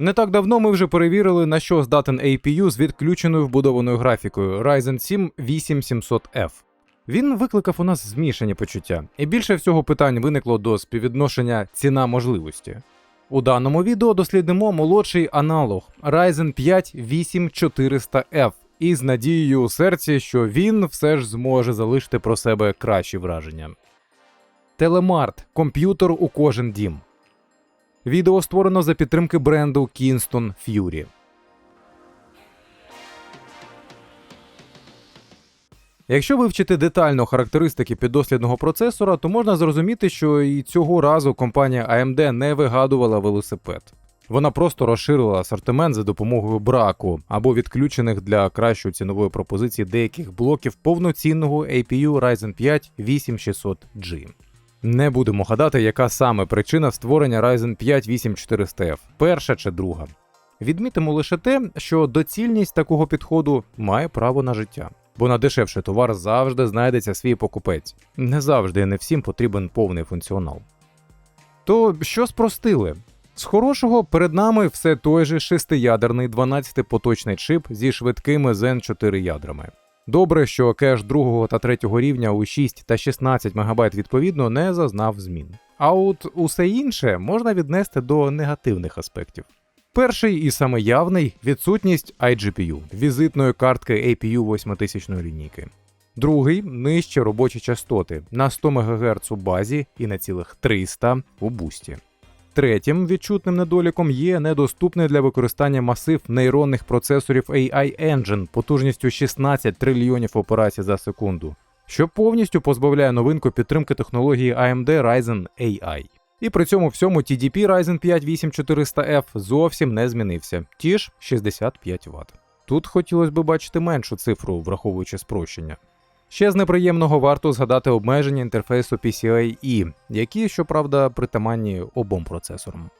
Не так давно ми вже перевірили, на що здатен APU з відключеною вбудованою графікою Ryzen 7 8700F. Він викликав у нас змішані почуття, і більше всього питань виникло до співвідношення ціна можливості. У даному відео дослідимо молодший аналог Ryzen 5 8400F із надією у серці, що він все ж зможе залишити про себе кращі враження. Телемарт комп'ютер у кожен дім. Відео створено за підтримки бренду Kingston Fury. Якщо вивчити детально характеристики піддослідного процесора, то можна зрозуміти, що і цього разу компанія AMD не вигадувала велосипед. Вона просто розширила асортимент за допомогою браку або відключених для кращої цінової пропозиції деяких блоків повноцінного APU Ryzen 5 8600G. Не будемо гадати, яка саме причина створення Ryzen 5 8400F, перша чи друга. Відмітимо лише те, що доцільність такого підходу має право на життя, бо на дешевший товар завжди знайдеться свій покупець. Не завжди і не всім потрібен повний функціонал. То що спростили? З хорошого перед нами все той же шестиядерний 12-поточний чип зі швидкими Zen 4 ядрами. Добре, що кеш другого та третього рівня у 6 та 16 МБ відповідно не зазнав змін. А от усе інше можна віднести до негативних аспектів. Перший і саме явний відсутність iGPU, візитної картки APU 8000 лінійки. Другий нижче робочі частоти на 100 МГц у базі і на цілих 300 у бусті. Третім відчутним недоліком є недоступний для використання масив нейронних процесорів AI Engine потужністю 16 трильйонів операцій за секунду, що повністю позбавляє новинку підтримки технології AMD Ryzen AI. І при цьому всьому TDP Ryzen 5 8400F зовсім не змінився, ті ж 65 Вт. Тут хотілося б бачити меншу цифру, враховуючи спрощення. Ще з неприємного варто згадати обмеження інтерфейсу PCIe, які, щоправда, притаманні обом процесорам.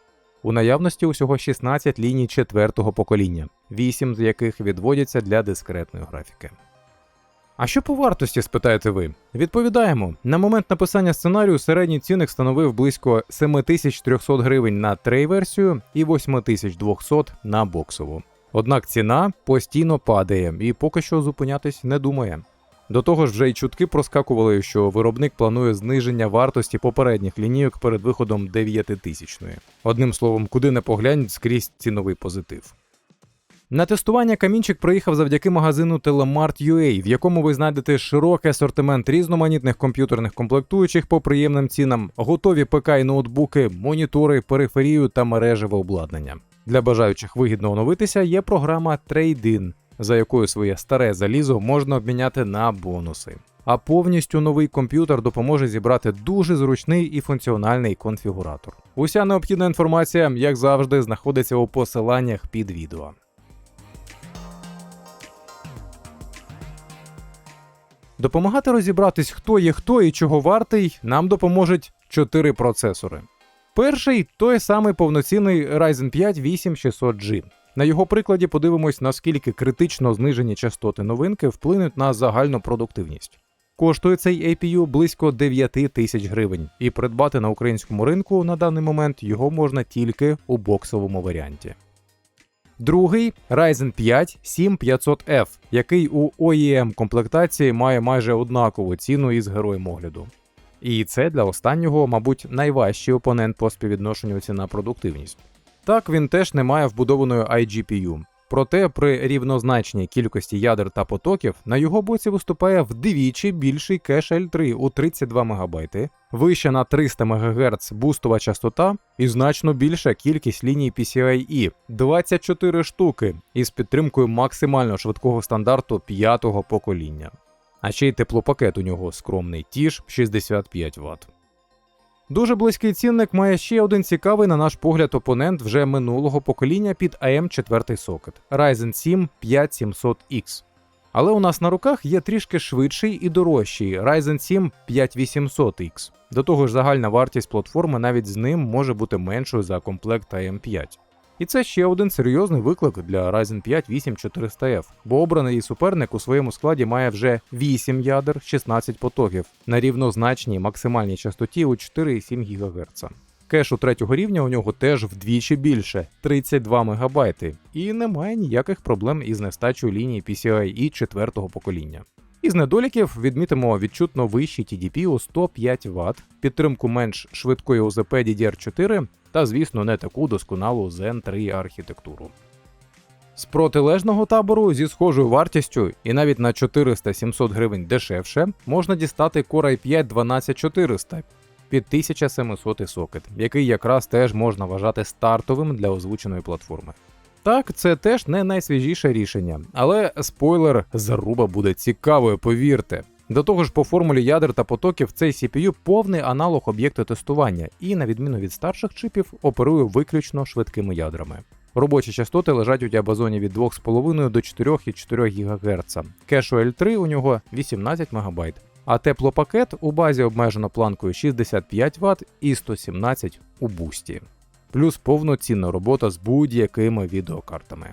У наявності усього 16 ліній четвертого покоління, 8 з яких відводяться для дискретної графіки. А що по вартості, спитаєте ви? Відповідаємо: на момент написання сценарію середній цінник становив близько 7300 гривень на трей-версію і 8200 на боксову. Однак ціна постійно падає і поки що зупинятись не думає. До того ж, вже й чутки проскакували, що виробник планує зниження вартості попередніх лінійок перед виходом 9000-ї. Одним словом, куди не поглянь, скрізь ціновий позитив. На тестування камінчик приїхав завдяки магазину Telemart.ua, в якому ви знайдете широкий асортимент різноманітних комп'ютерних комплектуючих по приємним цінам, готові ПК і ноутбуки, монітори, периферію та мережеве обладнання. Для бажаючих вигідно оновитися є програма Trade-in, за якою своє старе залізо можна обміняти на бонуси. А повністю новий комп'ютер допоможе зібрати дуже зручний і функціональний конфігуратор. Уся необхідна інформація, як завжди, знаходиться у посиланнях під відео. Допомагати розібратись, хто є хто і чого вартий, нам допоможуть чотири процесори. Перший той самий повноцінний Ryzen 5 8600G. На його прикладі подивимось, наскільки критично знижені частоти новинки вплинуть на загальну продуктивність. Коштує цей APU близько 9 тисяч гривень, і придбати на українському ринку на даний момент його можна тільки у боксовому варіанті. Другий Ryzen 5 7500F, який у OEM комплектації має майже однакову ціну із героєм огляду. І це для останнього, мабуть, найважчий опонент по співвідношенню ціна-продуктивність. Так, він теж не має вбудованої iGPU. Проте при рівнозначній кількості ядер та потоків на його боці виступає вдвічі більший кеш L3 у 32 МБ, вища на 300 МГц бустова частота і значно більша кількість ліній PCIe 24 штуки із підтримкою максимально швидкого стандарту п'ятого покоління. А ще й теплопакет у нього скромний, ті ж 65 Вт. Дуже близький цінник має ще один цікавий, на наш погляд, опонент вже минулого покоління під am 4 сокет Ryzen 7 5700X. Але у нас на руках є трішки швидший і дорожчий Ryzen 7 5800X. До того ж, загальна вартість платформи навіть з ним може бути меншою за комплект am 5 І це ще один серйозний виклик для Ryzen 5 8400F, бо обраний її суперник у своєму складі має вже 8 ядер, 16 потоків на рівнозначній максимальній частоті у 4,7 ГГц. Кешу третього рівня у нього теж вдвічі більше 32 МБ, і немає ніяких проблем із нестачою лінії PCIe четвертого покоління. Із недоліків відмітимо відчутно вищий TDP у 105 Вт, підтримку менш швидкої ОЗП DDR4 та, звісно, не таку досконалу Zen 3 архітектуру. З протилежного табору зі схожою вартістю і навіть на 400-700 гривень дешевше можна дістати Core i5 12400 під 1700 сокет, який якраз теж можна вважати стартовим для озвученої платформи. Так, це теж не найсвіжіше рішення, але спойлер, заруба буде цікавою, повірте. До того ж, по формулі ядер та потоків цей CPU повний аналог об'єкту тестування і, на відміну від старших чипів, оперує виключно швидкими ядрами. Робочі частоти лежать у діапазоні від 2,5 до 4,4 ГГц. Кешу L3 у нього 18 МБ, а теплопакет у базі обмежено планкою 65 Вт і 117 у бусті. Плюс повноцінна робота з будь-якими відеокартами.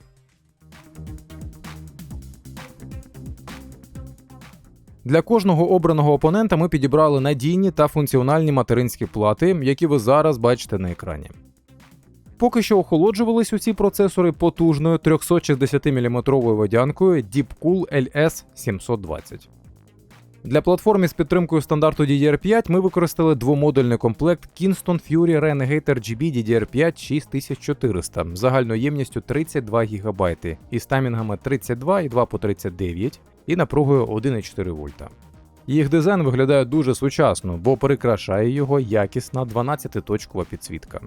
Для кожного обраного опонента ми підібрали надійні та функціональні материнські плати, які ви зараз бачите на екрані. Поки що охолоджувались усі процесори потужною 360-мм водянкою Deepcool LS720. Для платформи з підтримкою стандарту DDR5 ми використали двомодульний комплект Kingston Fury Renegade RGB DDR5 6400 загальною ємністю 32 ГБ із таймінгами 32 і 2 по 39 і напругою 1,4 вольта. Їх дизайн виглядає дуже сучасно, бо прикрашає його якісна 12-точкова підсвітка.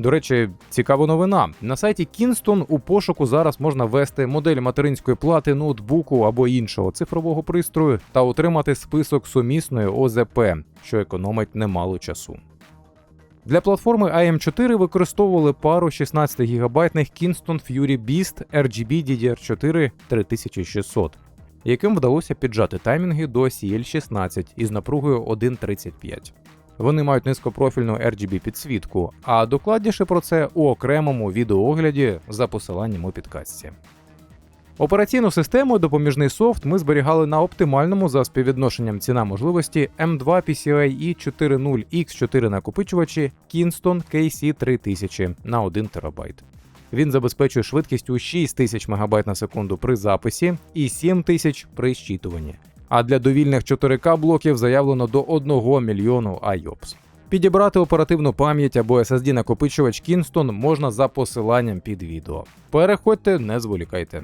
До речі, цікава новина. На сайті Kingston у пошуку зараз можна ввести модель материнської плати ноутбуку або іншого цифрового пристрою та отримати список сумісної ОЗП, що економить немало часу. Для платформи AM4 використовували пару 16 гігабайтних Kingston Fury Beast RGB DDR4 3600, яким вдалося піджати таймінги до CL16 із напругою 1.35. Вони мають низькопрофільну RGB підсвітку, а докладніше про це у окремому відеоогляді за посиланням у підкастці. Операційну систему допоміжний софт ми зберігали на оптимальному за співвідношенням ціна можливості M2 PCIe 4.0 X4 накопичувачі Kingston KC3000 на 1 ТБ. Він забезпечує швидкість у 6000 МБ на секунду при записі і 7000 при щитуванні а для довільних 4К блоків заявлено до 1 мільйону IOPS. Підібрати оперативну пам'ять або SSD накопичувач Kingston можна за посиланням під відео. Переходьте, не зволікайте.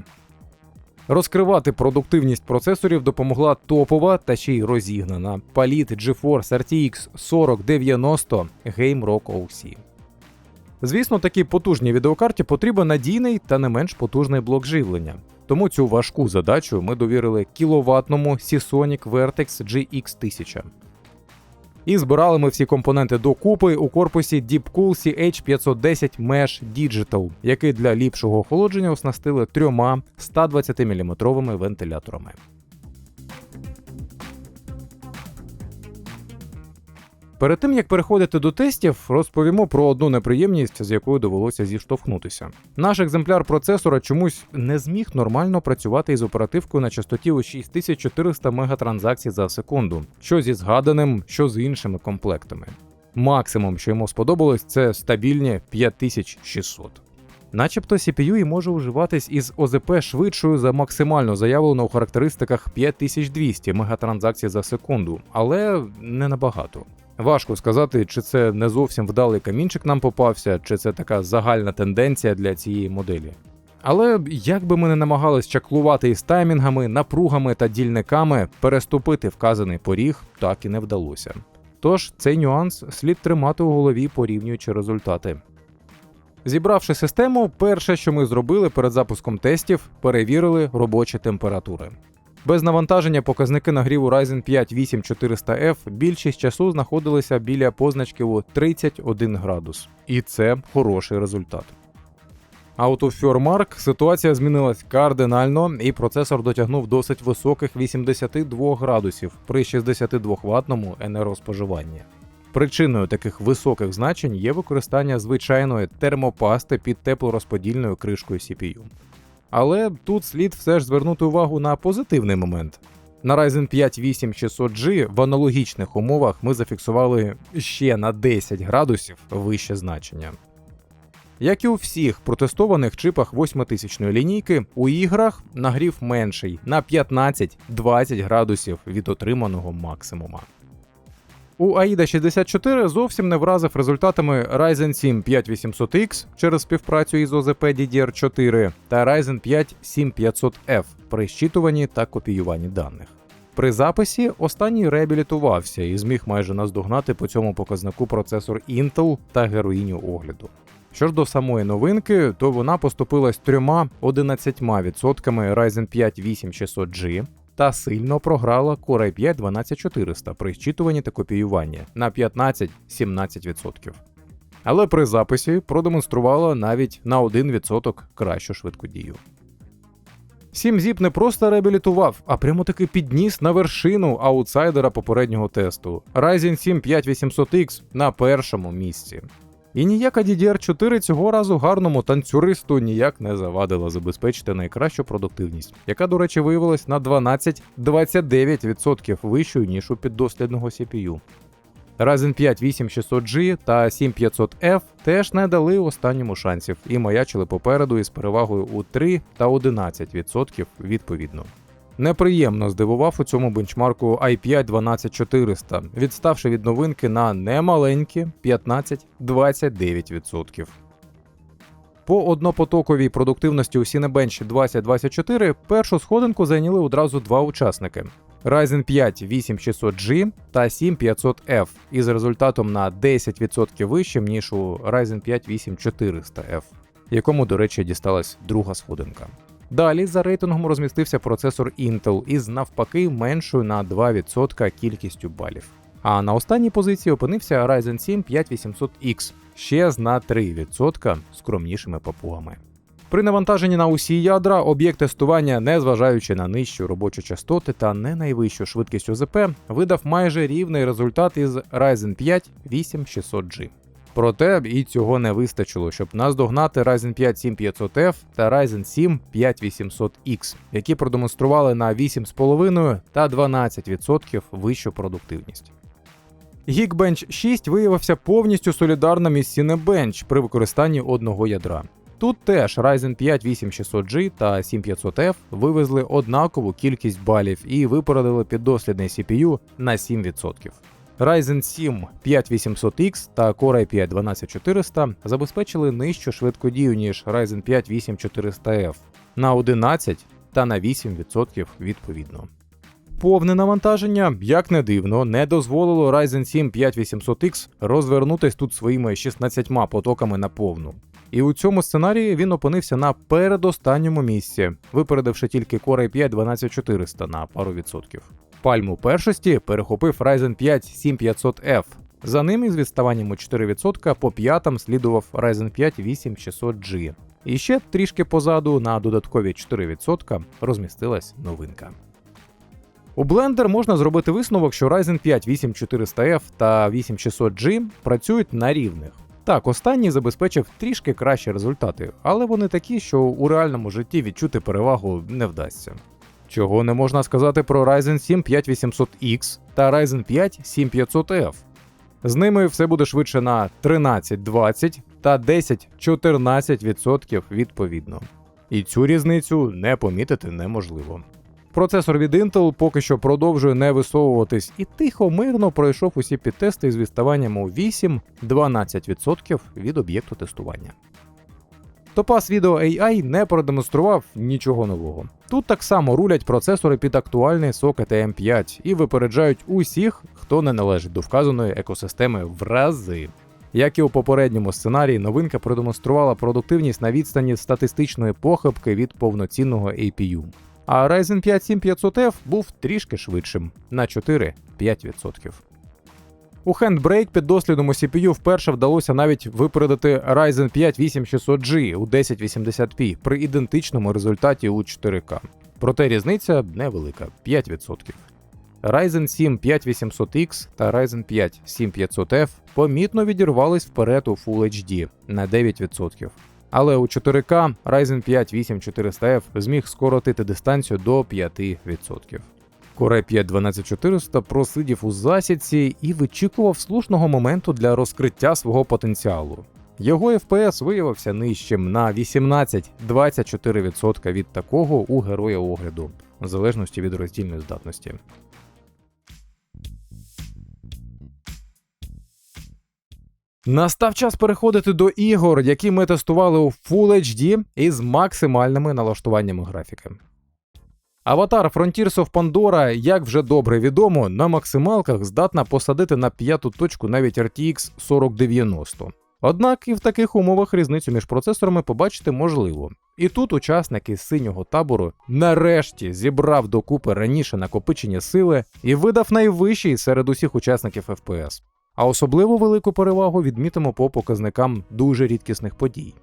Розкривати продуктивність процесорів допомогла топова та ще й розігнана паліт GeForce RTX 4090 Game Rock OC. Звісно, такій потужній відеокарті потрібен надійний та не менш потужний блок живлення. Тому цю важку задачу ми довірили кіловатному Seasonic Vertex GX1000. І збирали ми всі компоненти докупи у корпусі Deepcool CH510 Mesh Digital, який для ліпшого охолодження оснастили трьома 120 мм вентиляторами. Перед тим як переходити до тестів, розповімо про одну неприємність, з якою довелося зіштовхнутися. Наш екземпляр процесора чомусь не зміг нормально працювати із оперативкою на частоті у 6400 мегатранзакцій за секунду, що зі згаданим, що з іншими комплектами. Максимум, що йому сподобалось, це стабільні 5600. Начебто CPU і може уживатись із ОЗП швидшою за максимально заявлену у характеристиках 5200 мегатранзакцій за секунду, але не набагато. Важко сказати, чи це не зовсім вдалий камінчик нам попався, чи це така загальна тенденція для цієї моделі. Але як би ми не намагались чаклувати із таймінгами, напругами та дільниками, переступити вказаний поріг так і не вдалося. Тож цей нюанс слід тримати у голові, порівнюючи результати. Зібравши систему, перше, що ми зробили перед запуском тестів, перевірили робочі температури. Без навантаження показники нагріву Ryzen 5 8400F більшість часу знаходилися біля позначки у 31 градус. І це хороший результат. А от у Firmark ситуація змінилась кардинально, і процесор дотягнув досить високих 82 градусів при 62 ватному енергоспоживанні. Причиною таких високих значень є використання звичайної термопасти під теплорозподільною кришкою CPU. Але тут слід все ж звернути увагу на позитивний момент. На Ryzen 5 8600G в аналогічних умовах ми зафіксували ще на 10 градусів вище значення. Як і у всіх протестованих чипах 8000 лінійки, у іграх нагрів менший на 15-20 градусів від отриманого максимума. У AIDA 64 зовсім не вразив результатами Ryzen 7 5800X через співпрацю із OZP DDR4 та Ryzen 5 7500F при щитуванні та копіюванні даних. При записі останній реабілітувався і зміг майже наздогнати по цьому показнику процесор Intel та героїню огляду. Що ж до самої новинки, то вона поступилась трьома 11% Ryzen 5 8600G та сильно програла Core i 5 12400 при щитуванні та копіюванні на 15-17%. Але при записі продемонструвала навіть на 1% кращу швидкодію. 7-Zip не просто реабілітував, а прямо таки підніс на вершину аутсайдера попереднього тесту. Ryzen 7 5800X на першому місці. І ніяка DDR4 цього разу гарному танцюристу ніяк не завадила забезпечити найкращу продуктивність, яка, до речі, виявилась на 12-29% вищою, ніж у піддослідного CPU. Ryzen 5 8600G та 7500F теж не дали останньому шансів і маячили попереду із перевагою у 3 та 11% відповідно. Неприємно здивував у цьому бенчмарку i5 12400, відставши від новинки на немаленькі 15-29%. По однопотоковій продуктивності у Cinebench 2024 першу сходинку зайняли одразу два учасники: Ryzen 5 8600G та 7500F із результатом на 10% вищим, ніж у Ryzen 5 8400F, якому, до речі, дісталась друга сходинка. Далі за рейтингом розмістився процесор Intel із навпаки меншою на 2% кількістю балів. А на останній позиції опинився Ryzen 7 5800X ще з на 3% скромнішими папугами. При навантаженні на усі ядра об'єкт тестування, незважаючи на нижчу робочу частоти та не найвищу швидкість ОЗП, видав майже рівний результат із Ryzen 5 8600G. Проте і цього не вистачило, щоб наздогнати Ryzen 5 7500F та Ryzen 7 5800X, які продемонстрували на 8,5 та 12% вищу продуктивність. Geekbench 6 виявився повністю солідарним із Cinebench при використанні одного ядра. Тут теж Ryzen 5 8600G та 7500F вивезли однакову кількість балів і випередили піддослідний CPU на 7%. Ryzen 7 5800X та Core i 5 12400 забезпечили нижчу швидкодію, ніж Ryzen 5 8400F на 11 та на 8% відповідно. Повне навантаження, як не дивно, не дозволило Ryzen 7 5800X розвернутись тут своїми 16 потоками на повну. І у цьому сценарії він опинився на передостанньому місці, випередивши тільки Core i 5 12400 на пару відсотків. Пальму першості перехопив Ryzen 5 7500F. За ним із відставанням у 4% по п'ятам слідував Ryzen 5 8600G. І ще трішки позаду на додаткові 4% розмістилась новинка. У Blender можна зробити висновок, що Ryzen 5 8400F та 8600G працюють на рівних. Так, останній забезпечив трішки кращі результати, але вони такі, що у реальному житті відчути перевагу не вдасться. Чого не можна сказати про Ryzen 7 5800X та Ryzen 5 7500F. З ними все буде швидше на 13-20 та 10-14% відповідно. І цю різницю не помітити неможливо. Процесор від Intel поки що продовжує не висовуватись і тихо мирно пройшов усі підтести з відставанням у 8-12% від об'єкту тестування. Topaz Video AI не продемонстрував нічого нового. Тут так само рулять процесори під актуальний сокет AM5 і випереджають усіх, хто не належить до вказаної екосистеми в рази. Як і у попередньому сценарії, новинка продемонструвала продуктивність на відстані статистичної похибки від повноцінного APU. А Ryzen 5 7500F був трішки швидшим на 4-5%. У Handbrake під дослідом у CPU вперше вдалося навіть випередити Ryzen 5 8600G у 1080p при ідентичному результаті у 4К. Проте різниця невелика 5%. Ryzen 7 5800X та Ryzen 5 7500F помітно відірвались вперед у Full HD на 9%. Але у 4К Ryzen 5 8400F зміг скоротити дистанцію до 5%. Core i 5 12400 просидів у засідці і вичікував слушного моменту для розкриття свого потенціалу. Його FPS виявився нижчим на 18-24% від такого у героя огляду, в залежності від роздільної здатності. Настав час переходити до ігор, які ми тестували у Full HD із максимальними налаштуваннями графіки. Аватар Frontiers of Pandora, як вже добре відомо, на максималках здатна посадити на п'яту точку навіть RTX 4090. Однак і в таких умовах різницю між процесорами побачити можливо. І тут учасник із синього табору нарешті зібрав докупи раніше накопичення сили і видав найвищий серед усіх учасників FPS. А особливо велику перевагу відмітимо по показникам дуже рідкісних подій.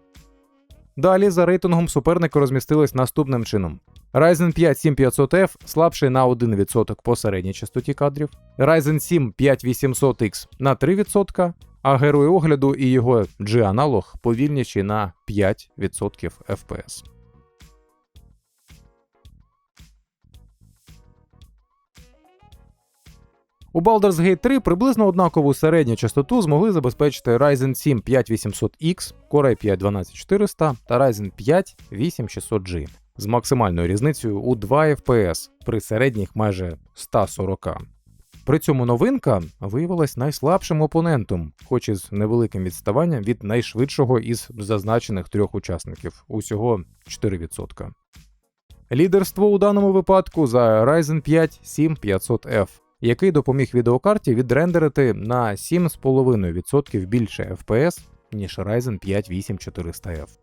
Далі за рейтингом суперники розмістились наступним чином: Ryzen 5 7500F слабший на 1% по середній частоті кадрів, Ryzen 7 5800X на 3%, а герой огляду і його G-аналог повільніші на 5% FPS. У Baldur's Gate 3 приблизно однакову середню частоту змогли забезпечити Ryzen 7 5800X, Core i 5 12400 та Ryzen 5 8600G з максимальною різницею у 2 FPS при середніх майже 140. При цьому новинка виявилась найслабшим опонентом, хоч і з невеликим відставанням від найшвидшого із зазначених трьох учасників усього 4%. Лідерство у даному випадку за Ryzen 5 7500F, який допоміг відеокарті відрендерити на 7,5% більше FPS, ніж Ryzen 5 8400F.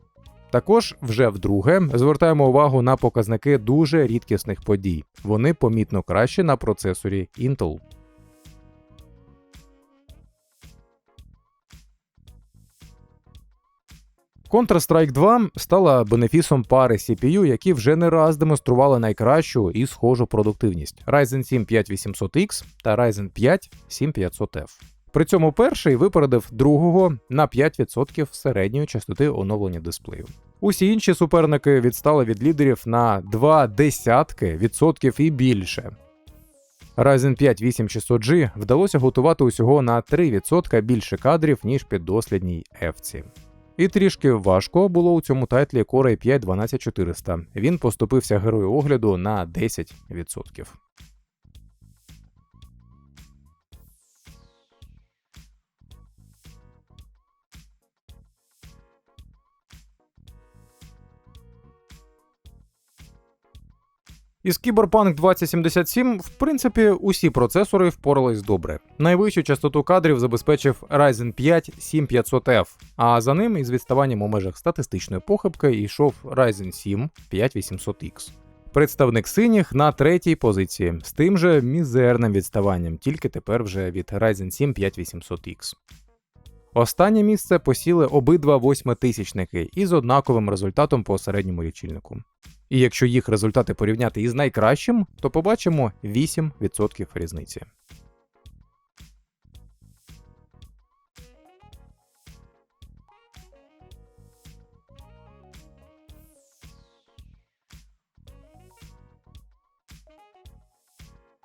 Також вже вдруге звертаємо увагу на показники дуже рідкісних подій. Вони помітно кращі на процесорі Intel. Counter-Strike 2 стала бенефісом пари CPU, які вже не раз демонстрували найкращу і схожу продуктивність Ryzen 7 5800X та Ryzen 5 7500F. При цьому перший випередив другого на 5% середньої частоти оновлення дисплею. Усі інші суперники відстали від лідерів на 2 десятки відсотків і більше. Ryzen 5 8600G вдалося готувати усього на 3% більше кадрів, ніж піддослідній F-ці. І трішки важко було у цьому тайтлі Core i 5 12400. Він поступився герою огляду на 10%. Із Cyberpunk 2077, в принципі, усі процесори впорались добре. Найвищу частоту кадрів забезпечив Ryzen 5 7500F, а за ним із відставанням у межах статистичної похибки йшов Ryzen 7 5800X. Представник синіх на третій позиції з тим же мізерним відставанням, тільки тепер вже від Ryzen 7 5800X. Останнє місце посіли обидва восьмитисячники із однаковим результатом по середньому лічильнику. І якщо їх результати порівняти із найкращим, то побачимо 8% різниці.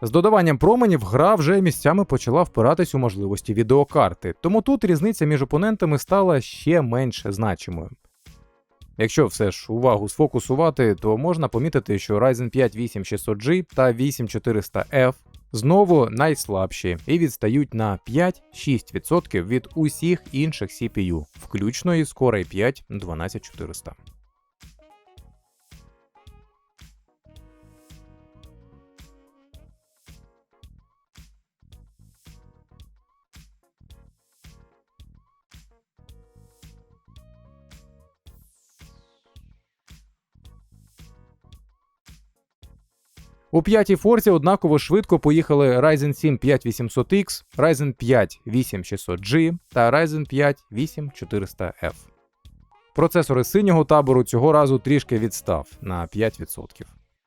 З додаванням променів гра вже місцями почала впиратись у можливості відеокарти, тому тут різниця між опонентами стала ще менш значимою. Якщо все ж увагу сфокусувати, то можна помітити, що Ryzen 5 8600G та 8400F знову найслабші і відстають на 5-6% від усіх інших CPU, включно із Core i 5 12400. У п'ятій форці однаково швидко поїхали Ryzen 7 5800X, Ryzen 5 8600G та Ryzen 5 8400F. Процесори синього табору цього разу трішки відстав на 5%.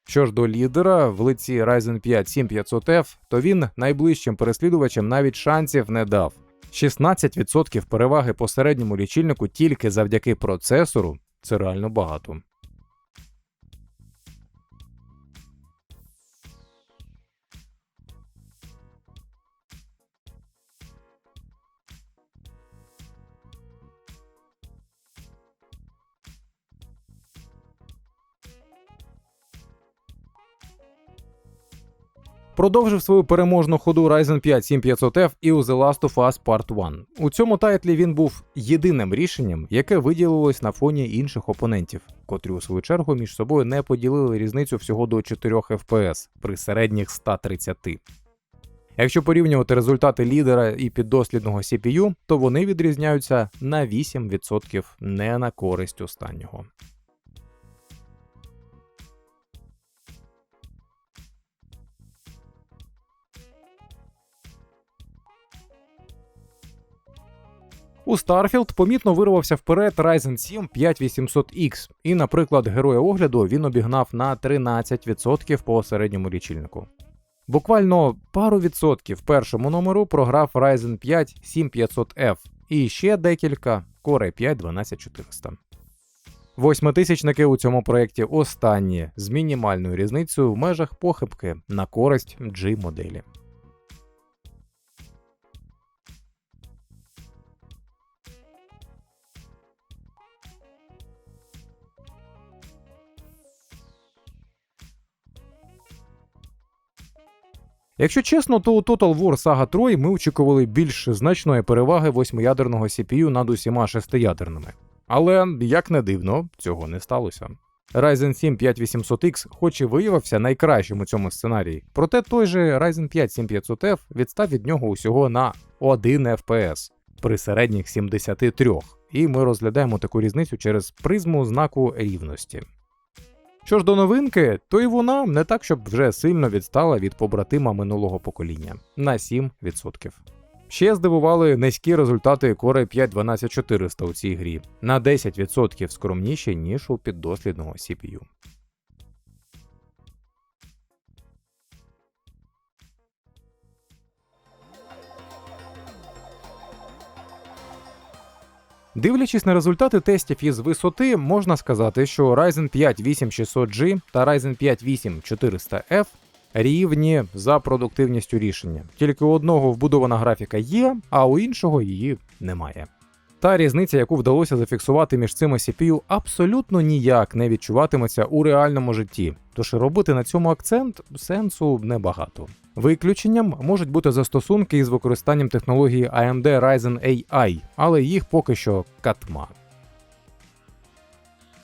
Що ж до лідера в лиці Ryzen 5 7500F, то він найближчим переслідувачем навіть шансів не дав. 16% переваги по середньому лічильнику тільки завдяки процесору це реально багато. Продовжив свою переможну ходу Ryzen 5 7500F і у The Last of Us Part 1. У цьому тайтлі він був єдиним рішенням, яке виділилось на фоні інших опонентів, котрі у свою чергу між собою не поділили різницю всього до 4 FPS при середніх 130. Якщо порівнювати результати лідера і піддослідного CPU, то вони відрізняються на 8% не на користь останнього. У Starfield помітно вирвався вперед Ryzen 7 5800X, і, наприклад, героя огляду він обігнав на 13% по середньому лічильнику. Буквально пару відсотків першому номеру програв Ryzen 5 7500F і ще декілька Core i 5 12400. Восьмитисячники у цьому проєкті останні з мінімальною різницею в межах похибки на користь G моделі. Якщо чесно, то у Total War Saga 3 ми очікували більш значної переваги восьмиядерного CPU над усіма шестиядерними. Але, як не дивно, цього не сталося. Ryzen 7 5800X хоч і виявився найкращим у цьому сценарії, проте той же Ryzen 5 7500F відстав від нього усього на 1 FPS при середніх 73, і ми розглядаємо таку різницю через призму знаку рівності. Що ж до новинки, то і вона не так, щоб вже сильно відстала від побратима минулого покоління на 7%. Ще здивували низькі результати Core i 5 12400 у цій грі на 10% скромніші, ніж у піддослідного CPU. Дивлячись на результати тестів із висоти, можна сказати, що Ryzen 5 8600G та Ryzen 5 8400F рівні за продуктивністю рішення. Тільки у одного вбудована графіка є, а у іншого її немає. Та різниця, яку вдалося зафіксувати між цими CPU, абсолютно ніяк не відчуватиметься у реальному житті, тож робити на цьому акцент сенсу небагато. Виключенням можуть бути застосунки із використанням технології AMD Ryzen AI, але їх поки що катма.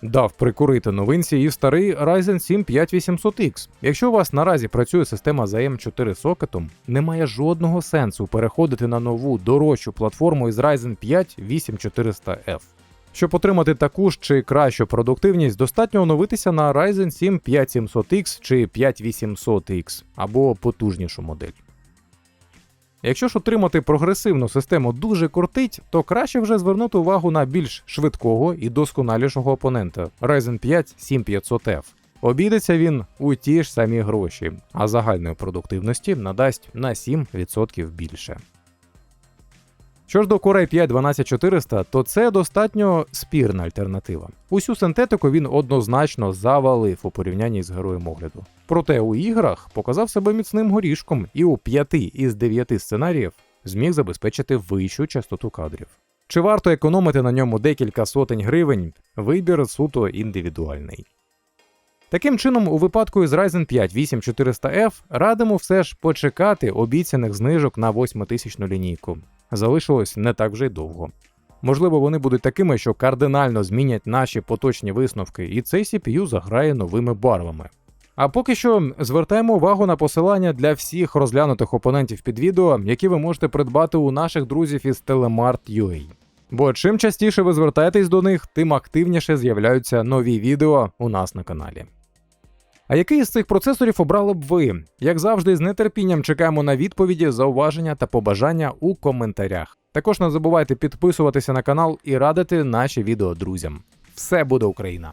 Дав прикурити новинці і старий Ryzen 7 5800X. Якщо у вас наразі працює система за M4 сокетом, немає жодного сенсу переходити на нову дорожчу платформу із Ryzen 5 8400F. Щоб отримати таку ж чи кращу продуктивність, достатньо оновитися на Ryzen 7 5700X чи 5800X або потужнішу модель. Якщо ж отримати прогресивну систему дуже кортить, то краще вже звернути увагу на більш швидкого і досконалішого опонента Ryzen 5 7500F. Обійдеться він у ті ж самі гроші, а загальної продуктивності надасть на 7% більше. Що ж до Core i 5 12400, то це достатньо спірна альтернатива. Усю синтетику він однозначно завалив у порівнянні з героєм огляду. Проте у іграх показав себе міцним горішком і у 5 із 9 сценаріїв зміг забезпечити вищу частоту кадрів. Чи варто економити на ньому декілька сотень гривень? Вибір суто індивідуальний. Таким чином, у випадку із Ryzen 5 8400F радимо все ж почекати обіцяних знижок на 8000 лінійку. Залишилось не так вже й довго. Можливо, вони будуть такими, що кардинально змінять наші поточні висновки, і цей CPU заграє новими барвами. А поки що звертаємо увагу на посилання для всіх розглянутих опонентів під відео, які ви можете придбати у наших друзів із Telemart.ua. Бо чим частіше ви звертаєтесь до них, тим активніше з'являються нові відео у нас на каналі. А який із цих процесорів обрали б ви? Як завжди, з нетерпінням чекаємо на відповіді, зауваження та побажання у коментарях. Також не забувайте підписуватися на канал і радити наші відео друзям. Все буде Україна!